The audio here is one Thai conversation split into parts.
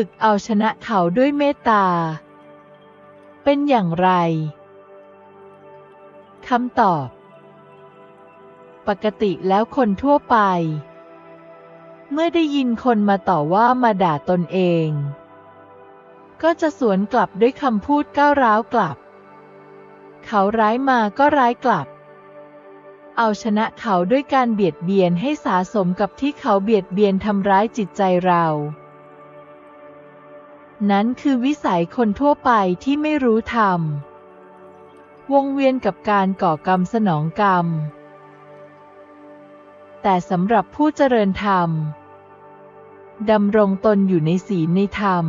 ฝึกเอาชนะเขาด้วยเมตตา เป็นอย่างไร คำตอบ ปกติแล้วคนทั่วไป เมื่อได้ยินคนมาต่อว่ามาด่าตนเอง ก็จะสวนกลับด้วยคำพูดก้าวร้าวกลับ เขาร้ายมาก็ร้ายกลับเอาชนะเขาด้วยการเบียดเบียนให้สาสมกับที่เขาเบียดเบียนทำร้ายจิตใจเรา นั้นคือวิสัยคนทั่วไปที่ไม่รู้ธรรม วงเวียนกับการก่อกรรมสนองกรรม แต่สำหรับผู้เจริญธรรมดำรงตนอยู่ในศีลในธรรม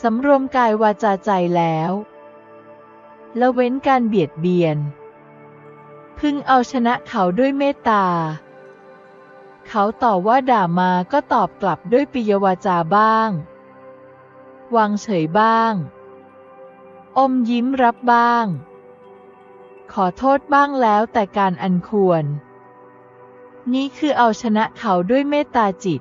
สำรวมกายวาจาใจแล้วละเว้นการเบียดเบียน พึงเอาชนะเขาด้วยเมตตา เขาต่อว่าด่ามาก็ตอบกลับด้วยปิยวาจาบ้าง วางเฉยบ้าง อมยิ้มรับบ้าง ขอโทษบ้างแล้วแต่การอันควร นี่คือเอาชนะเขาด้วยเมตตาจิต